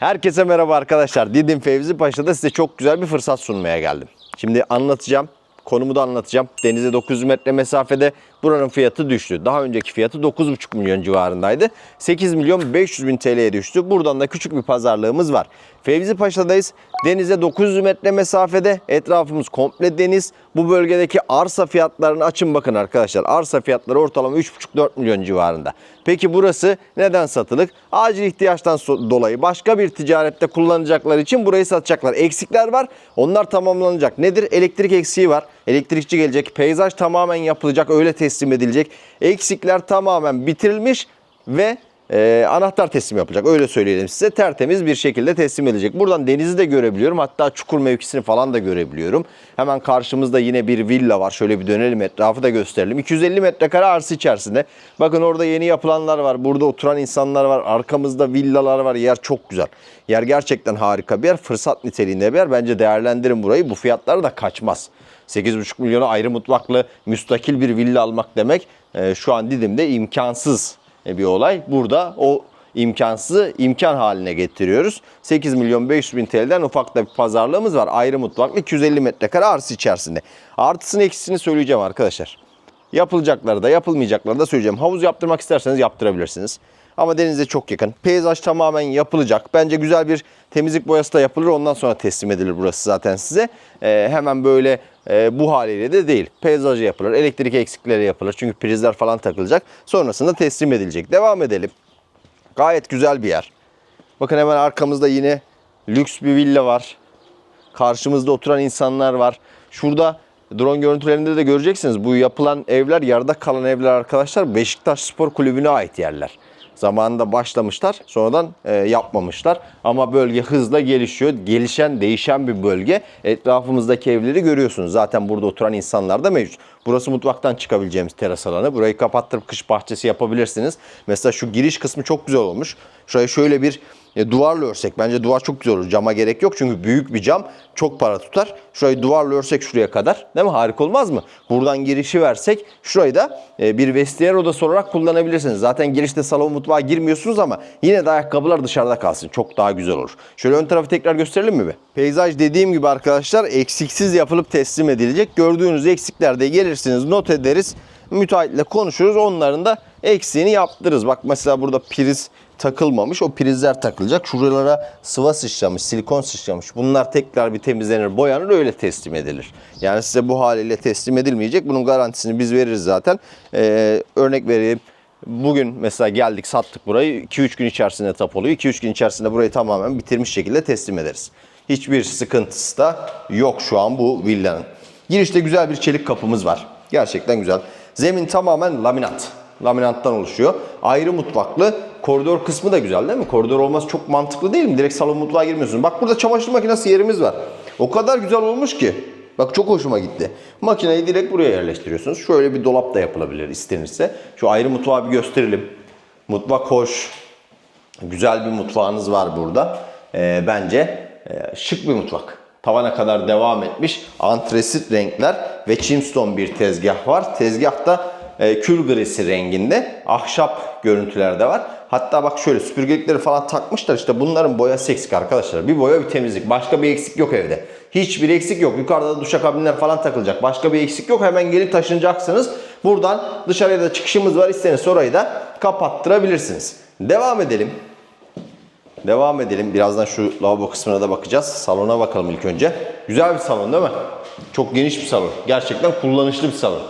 Herkese merhaba arkadaşlar. Didim Fevzi Paşa'da size çok güzel bir fırsat sunmaya geldim. Şimdi anlatacağım. Konumu da anlatacağım. Denize 900 metre mesafede buranın fiyatı düştü. Daha önceki fiyatı 9,5 milyon civarındaydı. 8 milyon 500 bin TL'ye düştü. Buradan da küçük bir pazarlığımız var. Fevzi Paşa'dayız. Denize 900 metre mesafede. Etrafımız komple deniz. Bu bölgedeki arsa fiyatlarını açın bakın arkadaşlar. Arsa fiyatları ortalama 3,5-4 milyon civarında. Peki burası neden satılık? Acil ihtiyaçtan dolayı başka bir ticarette kullanacaklar için burayı satacaklar. Eksikler var. Onlar tamamlanacak. Nedir? Elektrik eksiği var. Elektrikçi gelecek. Peyzaj tamamen yapılacak. Öyle teslim edilecek. Eksikler tamamen bitirilmiş ve e, anahtar teslim yapılacak. Öyle söyleyelim size. Tertemiz bir şekilde teslim edilecek. Buradan denizi de görebiliyorum. Hatta çukur mevkisini falan da görebiliyorum. Hemen karşımızda yine bir villa var. Şöyle bir dönelim etrafı da gösterelim. 250 metrekare arsa içerisinde. Bakın orada yeni yapılanlar var. Burada oturan insanlar var. Arkamızda villalar var. Yer çok güzel. Yer gerçekten harika bir yer. Fırsat niteliğinde bir yer. Bence değerlendirin burayı. Bu fiyatlar da kaçmaz. 8,5 milyona ayrı mutfaklı müstakil bir villa almak demek e, şu an Didim'de imkansız bir olay. Burada o imkansızı imkan haline getiriyoruz. 8 milyon 500 bin TL'den ufak da bir pazarlığımız var. Ayrı mutfaklı 250 metrekare arsa içerisinde. Artısını eksisini söyleyeceğim arkadaşlar. Yapılacakları da yapılmayacakları da söyleyeceğim. Havuz yaptırmak isterseniz yaptırabilirsiniz. Ama denize çok yakın. Peyzaj tamamen yapılacak. Bence güzel bir temizlik boyası da yapılır. Ondan sonra teslim edilir burası zaten size. Ee, hemen böyle e, bu haliyle de değil. Peyzajı yapılır. Elektrik eksikleri yapılır. Çünkü prizler falan takılacak. Sonrasında teslim edilecek. Devam edelim. Gayet güzel bir yer. Bakın hemen arkamızda yine lüks bir villa var. Karşımızda oturan insanlar var. Şurada drone görüntülerinde de göreceksiniz. Bu yapılan evler, yarıda kalan evler arkadaşlar Beşiktaş Spor Kulübü'ne ait yerler. Zamanında başlamışlar, sonradan e, yapmamışlar. Ama bölge hızla gelişiyor. Gelişen, değişen bir bölge. Etrafımızdaki evleri görüyorsunuz. Zaten burada oturan insanlar da mevcut. Burası mutfaktan çıkabileceğimiz teras alanı. Burayı kapattırıp kış bahçesi yapabilirsiniz. Mesela şu giriş kısmı çok güzel olmuş. Şuraya şöyle bir e, duvarla örsek bence duvar çok güzel olur. Cama gerek yok çünkü büyük bir cam çok para tutar. Şurayı duvarla örsek şuraya kadar değil mi? Harika olmaz mı? Buradan girişi versek şurayı da e, bir vestiyer odası olarak kullanabilirsiniz. Zaten girişte salon mutfağa girmiyorsunuz ama yine de ayakkabılar dışarıda kalsın. Çok daha güzel olur. Şöyle ön tarafı tekrar gösterelim mi be? Peyzaj dediğim gibi arkadaşlar eksiksiz yapılıp teslim edilecek. Gördüğünüz eksikler de gelirsiniz not ederiz. Müteahhitle konuşuruz. Onların da eksiğini yaptırırız. Bak mesela burada priz takılmamış. O prizler takılacak. Şuralara sıva sıçramış, silikon sıçramış. Bunlar tekrar bir temizlenir, boyanır, öyle teslim edilir. Yani size bu haliyle teslim edilmeyecek. Bunun garantisini biz veririz zaten. Ee, örnek vereyim. Bugün mesela geldik sattık burayı. 2-3 gün içerisinde tap oluyor. 2-3 gün içerisinde burayı tamamen bitirmiş şekilde teslim ederiz. Hiçbir sıkıntısı da yok şu an bu villanın. Girişte güzel bir çelik kapımız var. Gerçekten güzel. Zemin tamamen laminat. Laminattan oluşuyor. Ayrı mutfaklı. Koridor kısmı da güzel değil mi? Koridor olması çok mantıklı değil mi? Direkt salon mutfağa girmiyorsun. Bak burada çamaşır makinesi yerimiz var. O kadar güzel olmuş ki. Bak çok hoşuma gitti. Makineyi direkt buraya yerleştiriyorsunuz. Şöyle bir dolap da yapılabilir istenirse. Şu ayrı mutfağı bir gösterelim. Mutfak hoş. Güzel bir mutfağınız var burada. Ee, bence e, şık bir mutfak. Tavana kadar devam etmiş. Antresit renkler ve chimstone bir tezgah var. Tezgahta e, kül grisi renginde ahşap görüntüler de var. Hatta bak şöyle süpürgelikleri falan takmışlar. İşte bunların boyası eksik arkadaşlar. Bir boya bir temizlik. Başka bir eksik yok evde. Hiçbir eksik yok. Yukarıda da duşakabinler falan takılacak. Başka bir eksik yok. Hemen gelip taşınacaksınız. Buradan dışarıya da çıkışımız var. İsterseniz orayı da kapattırabilirsiniz. Devam edelim. Devam edelim. Birazdan şu lavabo kısmına da bakacağız. Salona bakalım ilk önce. Güzel bir salon değil mi? Çok geniş bir salon. Gerçekten kullanışlı bir salon.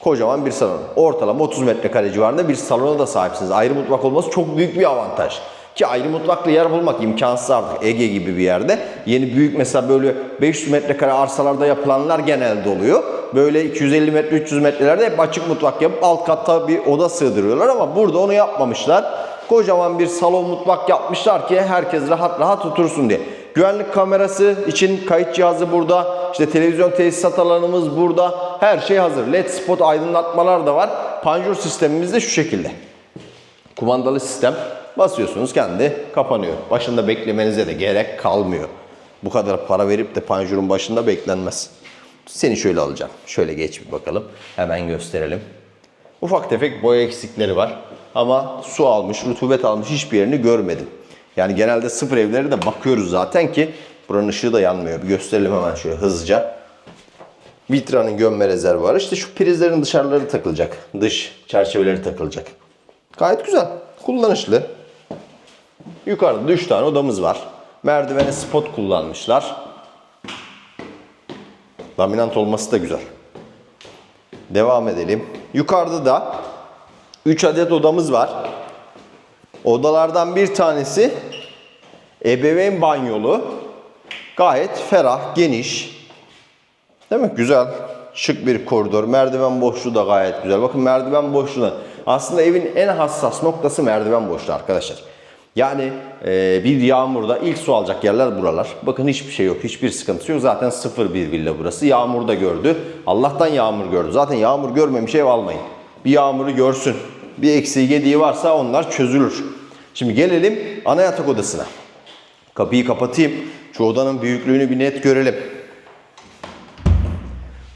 Kocaman bir salon. Ortalama 30 metrekare civarında bir salona da sahipsiniz. Ayrı mutfak olması çok büyük bir avantaj. Ki ayrı mutfaklı yer bulmak imkansız artık Ege gibi bir yerde. Yeni büyük mesela böyle 500 metrekare arsalarda yapılanlar genelde oluyor. Böyle 250 metre 300 metrelerde hep açık mutfak yapıp alt katta bir oda sığdırıyorlar ama burada onu yapmamışlar. Kocaman bir salon mutfak yapmışlar ki herkes rahat rahat otursun diye. Güvenlik kamerası için kayıt cihazı burada. İşte televizyon tesisat alanımız burada. Her şey hazır. LED spot aydınlatmalar da var. Panjur sistemimiz de şu şekilde. Kumandalı sistem. Basıyorsunuz kendi kapanıyor. Başında beklemenize de gerek kalmıyor. Bu kadar para verip de panjurun başında beklenmez. Seni şöyle alacağım. Şöyle geç bir bakalım. Hemen gösterelim. Ufak tefek boya eksikleri var. Ama su almış, rutubet almış hiçbir yerini görmedim. Yani genelde sıfır evlere de bakıyoruz zaten ki buranın ışığı da yanmıyor. Bir gösterelim hemen şöyle hızlıca. Vitra'nın gömme rezervuarı. İşte şu prizlerin dışarıları takılacak. Dış çerçeveleri takılacak. Gayet güzel. Kullanışlı. Yukarıda 3 tane odamız var. Merdivene spot kullanmışlar. Laminant olması da güzel. Devam edelim. Yukarıda da 3 adet odamız var. Odalardan bir tanesi ebeveyn banyolu. Gayet ferah, geniş. Değil mi? Güzel. Şık bir koridor. Merdiven boşluğu da gayet güzel. Bakın merdiven boşluğu. Aslında evin en hassas noktası merdiven boşluğu arkadaşlar. Yani e, bir yağmurda ilk su alacak yerler buralar. Bakın hiçbir şey yok. Hiçbir sıkıntısı yok. Zaten sıfır bir villa burası. Yağmur da gördü. Allah'tan yağmur gördü. Zaten yağmur görmemiş ev almayın. Bir yağmuru görsün. Bir eksiği gediği varsa onlar çözülür. Şimdi gelelim ana yatak odasına. Kapıyı kapatayım. Şu odanın büyüklüğünü bir net görelim.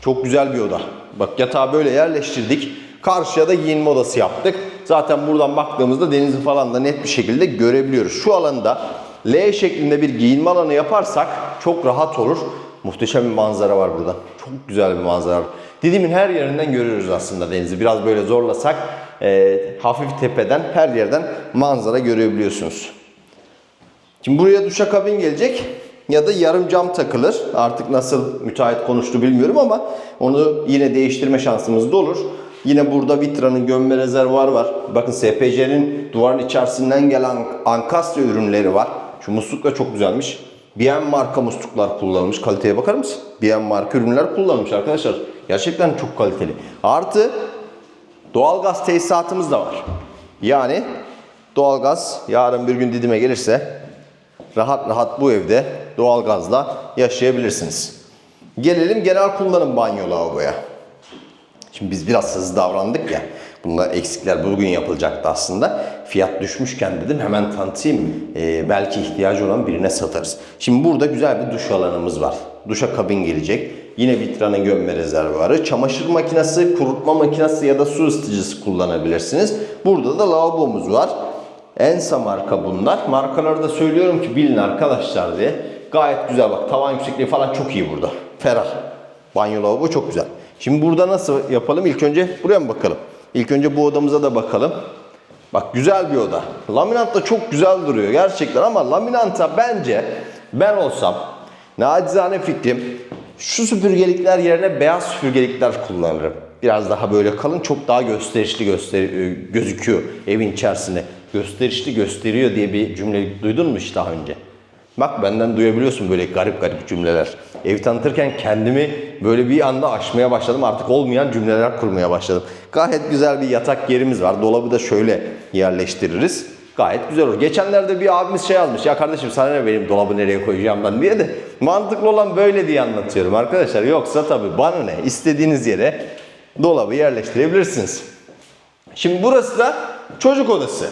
Çok güzel bir oda. Bak yatağı böyle yerleştirdik. Karşıya da giyinme odası yaptık. Zaten buradan baktığımızda denizi falan da net bir şekilde görebiliyoruz. Şu alanda L şeklinde bir giyinme alanı yaparsak çok rahat olur. Muhteşem bir manzara var burada. Çok güzel bir manzara var. Didim'in her yerinden görüyoruz aslında denizi. Biraz böyle zorlasak e, hafif tepeden her yerden manzara görebiliyorsunuz. Şimdi buraya duşakabin gelecek ya da yarım cam takılır. Artık nasıl müteahhit konuştu bilmiyorum ama onu yine değiştirme şansımız da olur. Yine burada Vitra'nın gömme rezervuarı var. Bakın SPC'nin duvarın içerisinden gelen Ankasya ürünleri var. Şu musluk da çok güzelmiş. BM marka musluklar kullanılmış. Kaliteye bakar mısın? BM marka ürünler kullanılmış arkadaşlar. Gerçekten çok kaliteli. Artı doğalgaz tesisatımız da var. Yani doğalgaz yarın bir gün Didim'e gelirse rahat rahat bu evde doğalgazla yaşayabilirsiniz. Gelelim genel kullanım banyo lavaboya. Şimdi biz biraz hızlı davrandık ya. Bunlar eksikler bugün yapılacaktı aslında. Fiyat düşmüşken dedim hemen tanıtayım. Ee, belki ihtiyacı olan birine satarız. Şimdi burada güzel bir duş alanımız var. Duşa kabin gelecek. Yine Vitra'nın gömme rezervuarı. Çamaşır makinesi, kurutma makinesi ya da su ısıtıcısı kullanabilirsiniz. Burada da lavabomuz var. Ensa marka bunlar. Markaları da söylüyorum ki bilin arkadaşlar diye. Gayet güzel bak tavan yüksekliği falan çok iyi burada. Ferah. Banyo lavabo çok güzel. Şimdi burada nasıl yapalım? İlk önce buraya mı bakalım? İlk önce bu odamıza da bakalım. Bak güzel bir oda. Laminat da çok güzel duruyor gerçekten ama laminanta bence ben olsam nacizane fikrim şu süpürgelikler yerine beyaz süpürgelikler kullanırım. Biraz daha böyle kalın çok daha gösterişli göster gözüküyor evin içerisinde. Gösterişli gösteriyor diye bir cümle duydun mu hiç daha önce? Bak benden duyabiliyorsun böyle garip garip cümleler. Evi tanıtırken kendimi böyle bir anda aşmaya başladım. Artık olmayan cümleler kurmaya başladım. Gayet güzel bir yatak yerimiz var. Dolabı da şöyle yerleştiririz. Gayet güzel olur. Geçenlerde bir abimiz şey yazmış. Ya kardeşim sana ne benim dolabı nereye koyacağım ben diye de mantıklı olan böyle diye anlatıyorum arkadaşlar. Yoksa tabii bana ne? İstediğiniz yere dolabı yerleştirebilirsiniz. Şimdi burası da çocuk odası.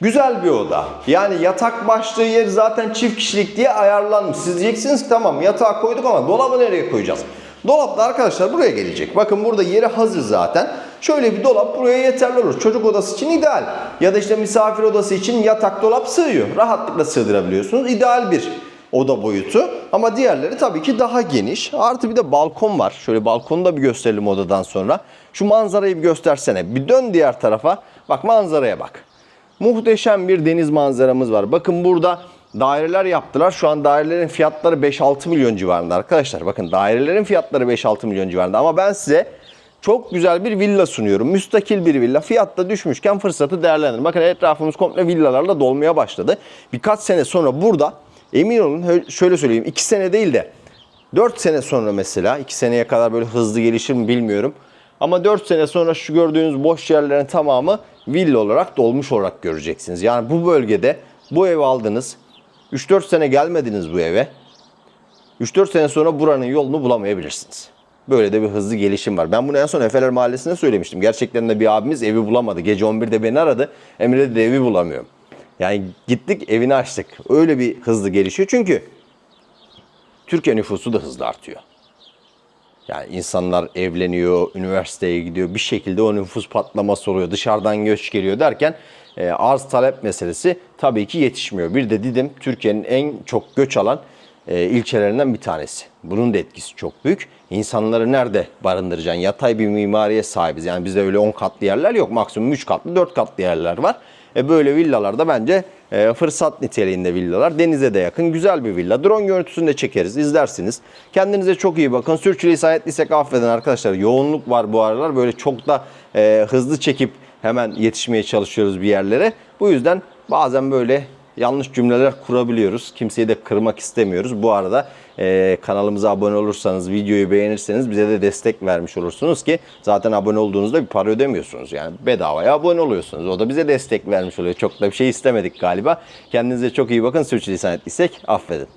Güzel bir oda. Yani yatak başlığı yer zaten çift kişilik diye ayarlanmış. Siz diyeceksiniz ki tamam yatağı koyduk ama dolabı nereye koyacağız? Dolap da arkadaşlar buraya gelecek. Bakın burada yeri hazır zaten. Şöyle bir dolap buraya yeterli olur. Çocuk odası için ideal. Ya da işte misafir odası için yatak dolap sığıyor. Rahatlıkla sığdırabiliyorsunuz. İdeal bir oda boyutu. Ama diğerleri tabii ki daha geniş. Artı bir de balkon var. Şöyle balkonu da bir gösterelim odadan sonra. Şu manzarayı bir göstersene. Bir dön diğer tarafa. Bak manzaraya bak. Muhteşem bir deniz manzaramız var. Bakın burada daireler yaptılar. Şu an dairelerin fiyatları 5-6 milyon civarında arkadaşlar. Bakın dairelerin fiyatları 5-6 milyon civarında. Ama ben size çok güzel bir villa sunuyorum. Müstakil bir villa. Fiyatta düşmüşken fırsatı değerlendirin. Bakın etrafımız komple villalarla dolmaya başladı. Birkaç sene sonra burada emin olun şöyle söyleyeyim 2 sene değil de 4 sene sonra mesela 2 seneye kadar böyle hızlı gelişir mi bilmiyorum. Ama 4 sene sonra şu gördüğünüz boş yerlerin tamamı villa olarak dolmuş olarak göreceksiniz. Yani bu bölgede bu evi aldınız. 3-4 sene gelmediniz bu eve. 3-4 sene sonra buranın yolunu bulamayabilirsiniz. Böyle de bir hızlı gelişim var. Ben bunu en son Efeler Mahallesi'nde söylemiştim. Gerçekten de bir abimiz evi bulamadı. Gece 11'de beni aradı. Emre de evi bulamıyorum. Yani gittik evini açtık. Öyle bir hızlı gelişiyor. Çünkü Türkiye nüfusu da hızlı artıyor. Yani insanlar evleniyor, üniversiteye gidiyor, bir şekilde o nüfus patlaması oluyor, dışarıdan göç geliyor derken e, arz talep meselesi tabii ki yetişmiyor. Bir de Didim Türkiye'nin en çok göç alan e, ilçelerinden bir tanesi. Bunun da etkisi çok büyük. İnsanları nerede barındıracaksın? Yatay bir mimariye sahibiz. Yani bizde öyle 10 katlı yerler yok. Maksimum 3 katlı, 4 katlı yerler var. E böyle villalarda bence e, fırsat niteliğinde villalar. Denize de yakın güzel bir villa. Drone görüntüsünü de çekeriz, izlersiniz. Kendinize çok iyi bakın. Sürçülisan ettiysek affedin arkadaşlar. Yoğunluk var bu aralar. Böyle çok da e, hızlı çekip hemen yetişmeye çalışıyoruz bir yerlere. Bu yüzden bazen böyle yanlış cümleler kurabiliyoruz. Kimseyi de kırmak istemiyoruz. Bu arada e, kanalımıza abone olursanız, videoyu beğenirseniz bize de destek vermiş olursunuz ki zaten abone olduğunuzda bir para ödemiyorsunuz. Yani bedavaya abone oluyorsunuz. O da bize destek vermiş oluyor. Çok da bir şey istemedik galiba. Kendinize çok iyi bakın. Sürçülisan ettiysek affedin.